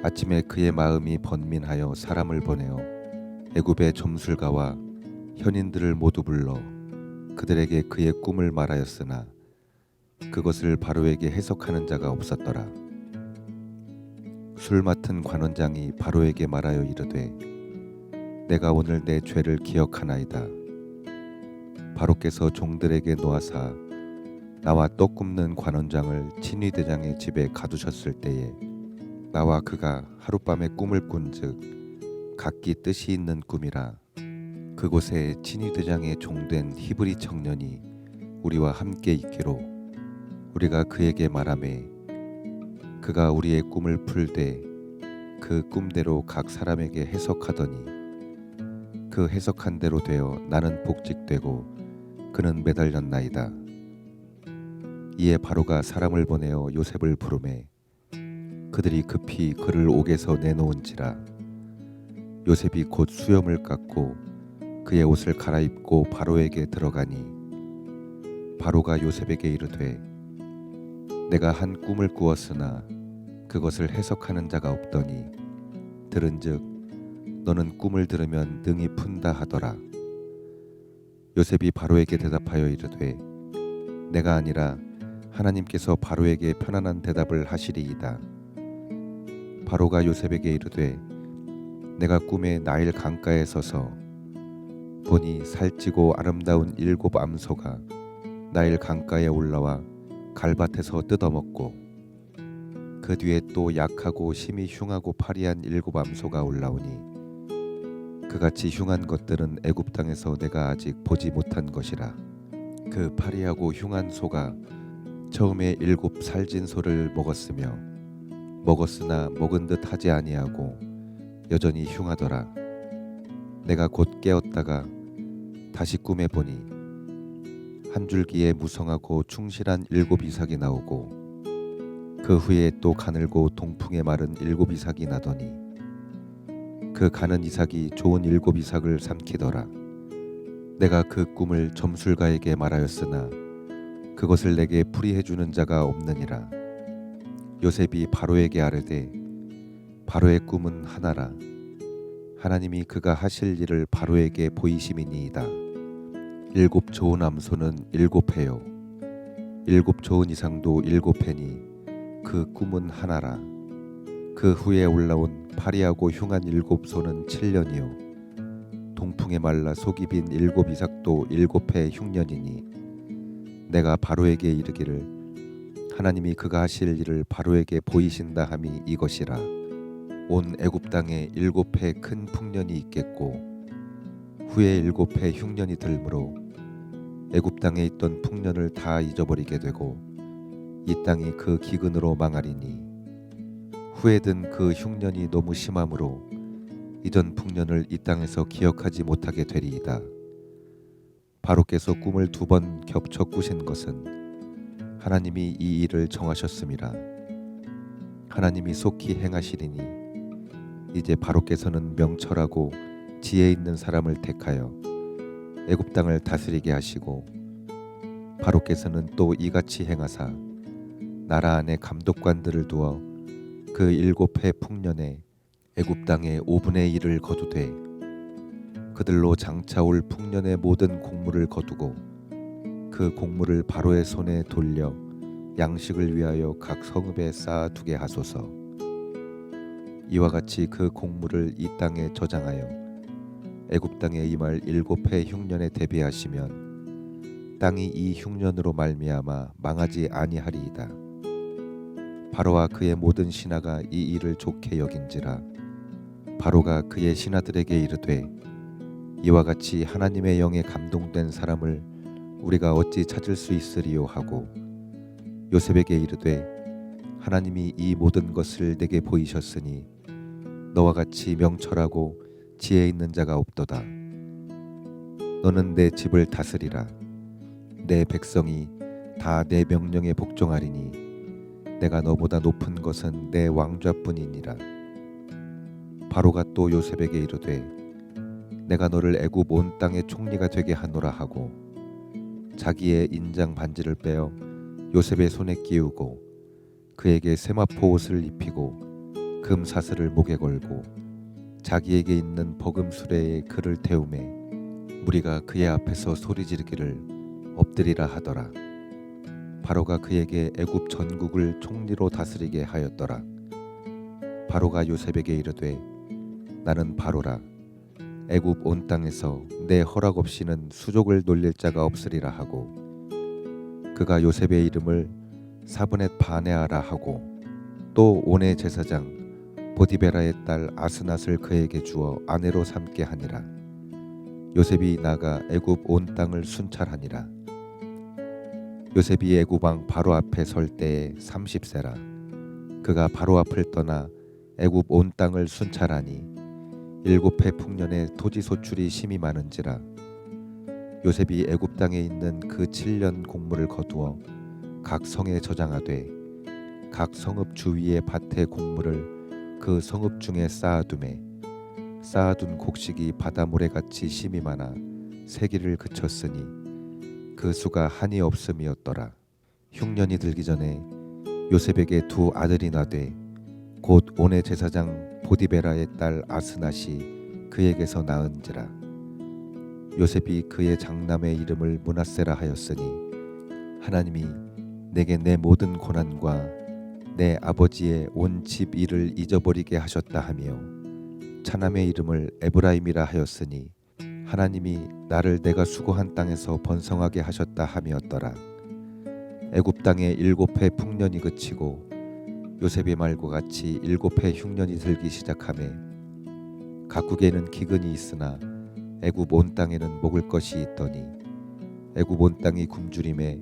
아침에 그의 마음이 번민하여 사람을 보내어 애굽의 점술가와 현인들을 모두 불러 그들에게 그의 꿈을 말하였으나 그것을 바로에게 해석하는 자가 없었더라. 술 맡은 관원장이 바로에게 말하여 이르되 내가 오늘 내 죄를 기억하나이다. 바로께서 종들에게 놓아사 나와 떡 굽는 관원장을 친위대장의 집에 가두셨을 때에 나와 그가 하룻밤에 꿈을 꾼즉 각기 뜻이 있는 꿈이라. 그곳에 친위대장의 종된 히브리 청년이 우리와 함께 있기로 우리가 그에게 말하매 그가 우리의 꿈을 풀되 그 꿈대로 각 사람에게 해석하더니 그 해석한 대로 되어 나는 복직되고 그는 매달렸나이다. 이에 바로가 사람을 보내어 요셉을 부르매 그들이 급히 그를 옥에서 내놓은지라. 요셉이 곧 수염을 깎고 그의 옷을 갈아입고 바로에게 들어가니 바로가 요셉에게 이르되 내가 한 꿈을 꾸었으나 그것을 해석하는 자가 없더니 들은즉 너는 꿈을 들으면 능히 푼다 하더라. 요셉이 바로에게 대답하여 이르되 내가 아니라 하나님께서 바로에게 편안한 대답을 하시리이다 바로가 요셉에게 이르되 내가 꿈에 나일 강가에 서서 보니 살찌고 아름다운 일곱 암소가 나일 강가에 올라와 갈밭에서 뜯어먹고 그 뒤에 또 약하고 심히 흉하고 파리한 일곱 암소가 올라오니 그같이 흉한 것들은 애굽 땅에서 내가 아직 보지 못한 것이라. 그 파리하고 흉한 소가 처음에 일곱 살진 소를 먹었으며 먹었으나 먹은 듯 하지 아니하고 여전히 흉하더라. 내가 곧 깨었다가 다시 꿈에 보니 한 줄기에 무성하고 충실한 일곱 이삭이 나오고 그 후에 또 가늘고 동풍에 마른 일곱 이삭이 나더니 그 가는 이삭이 좋은 일곱 이삭을 삼키더라. 내가 그 꿈을 점술가에게 말하였으나 그것을 내게 풀이해 주는 자가 없느니라 요셉이 바로에게 아뢰되 바로의 꿈은 하나라. 하나님이 그가 하실 일을 바로에게 보이심이니이다. 일곱 좋은 암소는 일곱 해요. 일곱 좋은 이상도 일곱 해니 그 꿈은 하나라. 그 후에 올라온 파리하고 흉한 일곱 소는 칠년이요. 동풍에 말라 속이 빈 일곱 이삭도 일곱 해 흉년이니 내가 바로에게 이르기를 하나님이 그가 하실 일을 바로에게 보이신다 함이 이것이라 온 애굽 땅에 일곱 해 큰 풍년이 있겠고 후에 일곱 해 흉년이 들므로 애굽 땅에 있던 풍년을 다 잊어버리게 되고 이 땅이 그 기근으로 망하리니 후에 든 그 흉년이 너무 심함으로 이전 풍년을 이 땅에서 기억하지 못하게 되리이다. 바로께서 꿈을 두 번 겹쳐 꾸신 것은 하나님이 이 일을 정하셨음이라. 하나님이 속히 행하시리니 이제 바로께서는 명철하고 지혜 있는 사람을 택하여 애굽 땅을 다스리게 하시고 바로께서는 또 이같이 행하사 나라 안에 감독관들을 두어 그 일곱 해 풍년에 애굽 땅의 5분의 1을 거두되 그들로 장차 올 풍년의 모든 곡물을 거두고 그 곡물을 바로의 손에 돌려 양식을 위하여 각 성읍에 쌓아 두게 하소서 이와 같이 그 곡물을 이 땅에 저장하여 애굽 땅에 임할 일곱 해 흉년에 대비하시면 땅이 이 흉년으로 말미암아 망하지 아니하리이다. 바로와 그의 모든 신하가 이 일을 좋게 여긴지라 바로가 그의 신하들에게 이르되 이와 같이 하나님의 영에 감동된 사람을 우리가 어찌 찾을 수 있으리요? 하고 요셉에게 이르되 하나님이 이 모든 것을 내게 보이셨으니 너와 같이 명철하고 지혜 있는 자가 없도다. 너는 내 집을 다스리라. 내 백성이 다 내 명령에 복종하리니 내가 너보다 높은 것은 내 왕좌뿐이니라. 바로가 또 요셉에게 이르되 내가 너를 애굽 온 땅의 총리가 되게 하노라 하고 자기의 인장 반지를 빼어 요셉의 손에 끼우고 그에게 세마포 옷을 입히고 금 사슬을 목에 걸고 자기에게 있는 버금 수레에 그를 태우매 무리가 그의 앞에서 소리 지르기를 엎드리라 하더라. 바로가 그에게 애굽 전국을 총리로 다스리게 하였더라. 바로가 요셉에게 이르되 나는 바로라 애굽 온 땅에서 내 허락 없이는 수족을 놀릴 자가 없으리라 하고 그가 요셉의 이름을 사브넷 바네아라 하고 또 온의 제사장 보디베라의 딸 아스낫을 그에게 주어 아내로 삼게 하니라. 요셉이 나가 애굽 온 땅을 순찰하니라. 요셉이 애굽 왕 바로 앞에 설 때에 30세라. 그가 바로 앞을 떠나 애굽 온 땅을 순찰하니 일곱 해 풍년에 토지 소출이 심히 많은지라. 요셉이 애굽 땅에 있는 그 7년 곡물을 거두어 각 성에 저장하되 각 성읍 주위의 밭의 곡물을 그 성읍 중에 쌓아두매 쌓아둔 곡식이 바다모래 같이 심이 많아 세기를 그쳤으니 그 수가 한이 없음이었더라. 흉년이 들기 전에 요셉에게 두 아들이 나되 곧 온의 제사장 보디베라의 딸 아스낫이 그에게서 낳은지라. 요셉이 그의 장남의 이름을 문하세라 하였으니 하나님이 내게 내 모든 고난과 내 아버지의 온 집 일을 잊어버리게 하셨다 하며 차남의 이름을 에브라임이라 하였으니 하나님이 나를 내가 수고한 땅에서 번성하게 하셨다 함이었더라. 애굽 땅에 일곱 해 풍년이 그치고 요셉의 말과 같이 일곱 해 흉년이 들기 시작하매 각국에는 기근이 있으나 애굽 온 땅에는 먹을 것이 있더니 애굽 온 땅이 굶주림에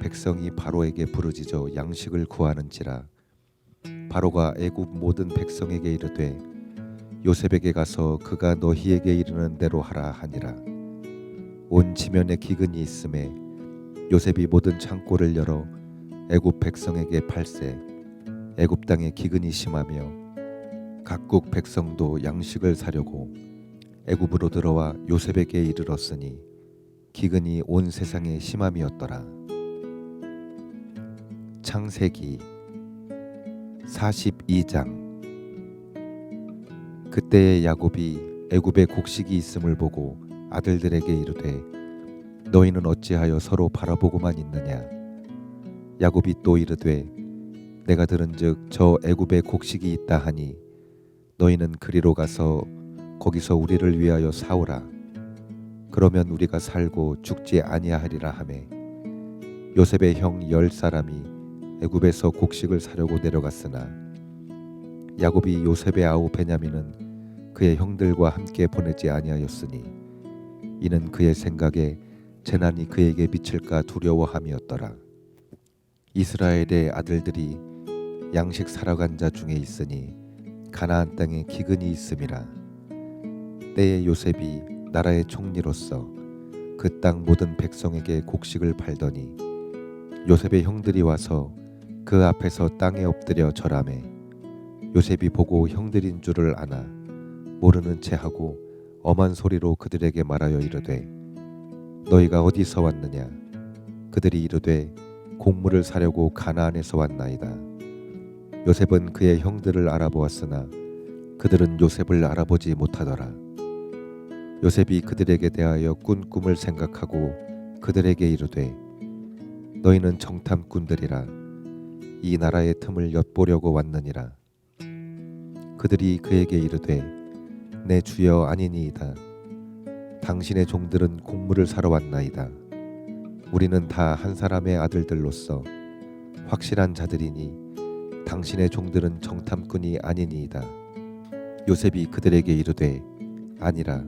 백성이 바로에게 부르짖어 양식을 구하는지라. 바로가 애굽 모든 백성에게 이르되 요셉에게 가서 그가 너희에게 이르는 대로 하라 하니라. 온 지면에 기근이 있음에 요셉이 모든 창고를 열어 애굽 백성에게 팔세 애굽 땅에 기근이 심하며 각국 백성도 양식을 사려고 애굽으로 들어와 요셉에게 이르렀으니 기근이 온 세상에 심함이었더라. 창세기 42장 그때의 야곱이 애굽에 곡식이 있음을 보고 아들들에게 이르되 너희는 어찌하여 서로 바라보고만 있느냐 야곱이 또 이르되 내가 들은즉 저 애굽에 곡식이 있다 하니 너희는 그리로 가서 거기서 우리를 위하여 사오라. 그러면 우리가 살고 죽지 아니하리라 하매 요셉의 형 열 사람이 애굽에서 곡식을 사려고 내려갔으나 야곱이 요셉의 아우 베냐민은 그의 형들과 함께 보내지 아니하였으니 이는 그의 생각에 재난이 그에게 미칠까 두려워함이었더라. 이스라엘의 아들들이 양식 사러 간 자 중에 있으니 가나안 땅에 기근이 있음이라. 때에 요셉이 나라의 총리로서 그 땅 모든 백성에게 곡식을 팔더니 요셉의 형들이 와서 그 앞에서 땅에 엎드려 절하매 요셉이 보고 형들인 줄을 아나 모르는 채 하고 엄한 소리로 그들에게 말하여 이르되 너희가 어디서 왔느냐? 그들이 이르되 곡물을 사려고 가나안에서 왔나이다 요셉은 그의 형들을 알아보았으나 그들은 요셉을 알아보지 못하더라. 요셉이 그들에게 대하여 꾼 꿈을 생각하고 그들에게 이르되 너희는 정탐꾼들이라. 이 나라의 틈을 엿보려고 왔느니라. 그들이 그에게 이르되 내 주여 아니니이다. 당신의 종들은 곡물을 사러 왔나이다. 우리는 다 한 사람의 아들들로서 확실한 자들이니 당신의 종들은 정탐꾼이 아니니이다. 요셉이 그들에게 이르되 아니라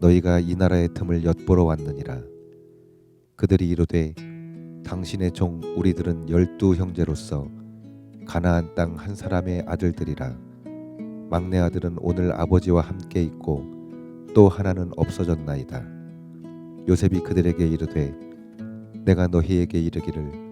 너희가 이 나라의 틈을 엿보러 왔느니라. 그들이 이르되 당신의 종 우리들은 열두 형제로서 가나안 땅 한 사람의 아들들이라. 막내 아들은 오늘 아버지와 함께 있고 또 하나는 없어졌나이다. 요셉이 그들에게 이르되 내가 너희에게 이르기를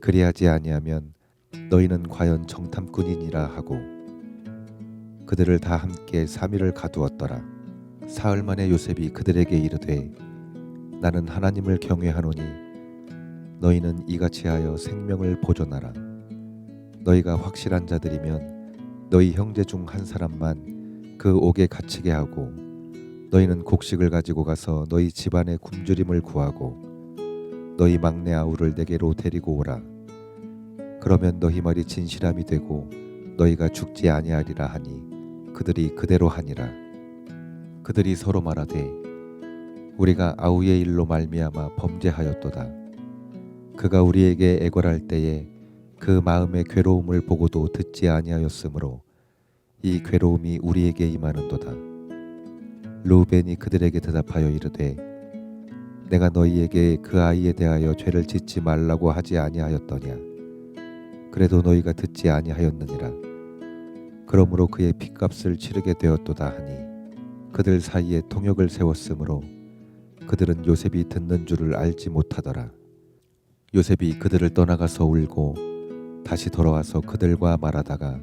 그리하지 아니하면 너희는 과연 정탐꾼이니라 하고 그들을 다 함께 삼일을 가두었더라. 사흘 만에 요셉이 그들에게 이르되 나는 하나님을 경외하노니 너희는 이같이 하여 생명을 보존하라. 너희가 확실한 자들이면 너희 형제 중 한 사람만 그 옥에 갇히게 하고 너희는 곡식을 가지고 가서 너희 집안의 굶주림을 구하고 너희 막내 아우를 내게로 데리고 오라 그러면 너희 말이 진실함이 되고 너희가 죽지 아니하리라 하니 그들이 그대로 하니라. 그들이 서로 말하되 우리가 아우의 일로 말미암아 범죄하였도다. 그가 우리에게 애걸할 때에 그 마음의 괴로움을 보고도 듣지 아니하였으므로 이 괴로움이 우리에게 임하는도다. 루벤이 그들에게 대답하여 이르되 내가 너희에게 그 아이에 대하여 죄를 짓지 말라고 하지 아니하였더냐 그래도 너희가 듣지 아니하였느니라. 그러므로 그의 핏값을 치르게 되었도다 하니 그들 사이에 통역을 세웠으므로 그들은 요셉이 듣는 줄을 알지 못하더라. 요셉이 그들을 떠나가서 울고 다시 돌아와서 그들과 말하다가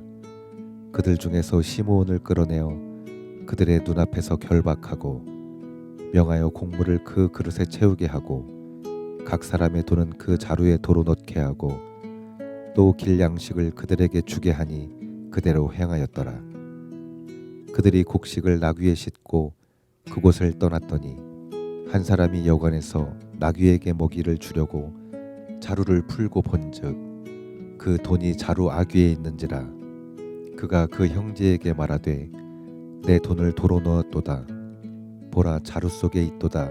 그들 중에서 시므온을 끌어내어 그들의 눈앞에서 결박하고 명하여 곡물을 그 그릇에 채우게 하고 각 사람의 돈은 그 자루에 도로 넣게 하고 또 길 양식을 그들에게 주게 하니 그대로 행하였더라. 그들이 곡식을 나귀에 싣고 그곳을 떠났더니 한 사람이 여관에서 나귀에게 먹이를 주려고 자루를 풀고 본즉 그 돈이 자루 아귀에 있는지라 그가 그 형제에게 말하되 내 돈을 도로 넣었도다. 보라 자루 속에 있도다.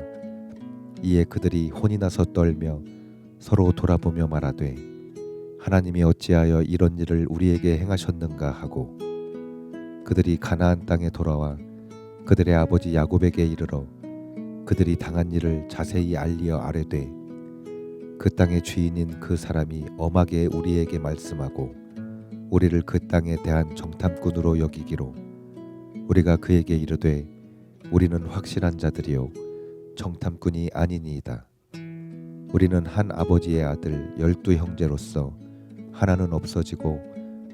이에 그들이 혼이 나서 떨며 서로 돌아보며 말하되 하나님이 어찌하여 이런 일을 우리에게 행하셨는가 하고 그들이 가나안 땅에 돌아와 그들의 아버지 야곱에게 이르러 그들이 당한 일을 자세히 알리어 아뢰되 그 땅의 주인인 그 사람이 엄하게 우리에게 말씀하고 우리를 그 땅에 대한 정탐꾼으로 여기기로 우리가 그에게 이르되 우리는 확실한 자들이요 정탐꾼이 아니니이다. 우리는 한 아버지의 아들 열두 형제로서 하나는 없어지고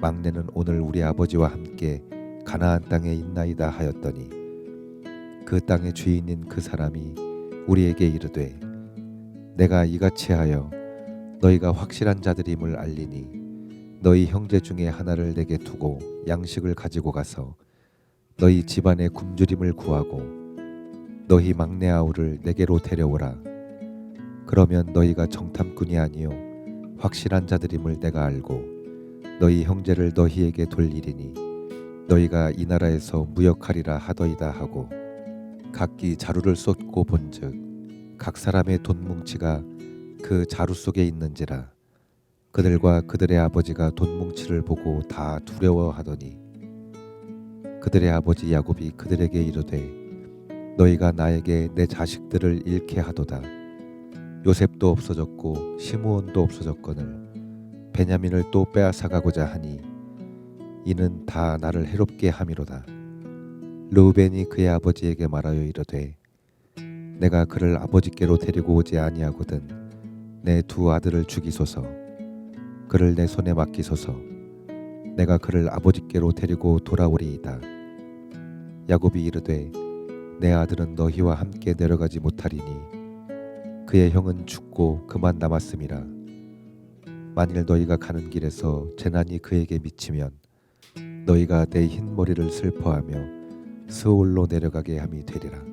막내는 오늘 우리 아버지와 함께 가나안 땅에 있나이다 하였더니 그 땅의 주인인 그 사람이 우리에게 이르되 내가 이같이 하여 너희가 확실한 자들임을 알리니 너희 형제 중에 하나를 내게 두고 양식을 가지고 가서 너희 집안의 굶주림을 구하고 너희 막내 아우를 내게로 데려오라. 그러면 너희가 정탐꾼이 아니요 확실한 자들임을 내가 알고 너희 형제를 너희에게 돌리리니 너희가 이 나라에서 무역하리라 하더이다 하고 각기 자루를 쏟고 본즉 각 사람의 돈 뭉치가 그 자루 속에 있는지라 그들과 그들의 아버지가 돈 뭉치를 보고 다 두려워하더니 그들의 아버지 야곱이 그들에게 이르되 너희가 나에게 내 자식들을 잃게 하도다 요셉도 없어졌고 시므온도 없어졌거늘 베냐민을 또 빼앗아가고자 하니 이는 다 나를 해롭게 함이로다. 르우벤이 그의 아버지에게 말하여 이르되 내가 그를 아버지께로 데리고 오지 아니하거든 내 두 아들을 죽이소서. 그를 내 손에 맡기소서. 내가 그를 아버지께로 데리고 돌아오리이다. 야곱이 이르되 내 아들은 너희와 함께 내려가지 못하리니 그의 형은 죽고 그만 남았음이라. 만일 너희가 가는 길에서 재난이 그에게 미치면 너희가 내 흰 머리를 슬퍼하며 스올로 내려가게 함이 되리라.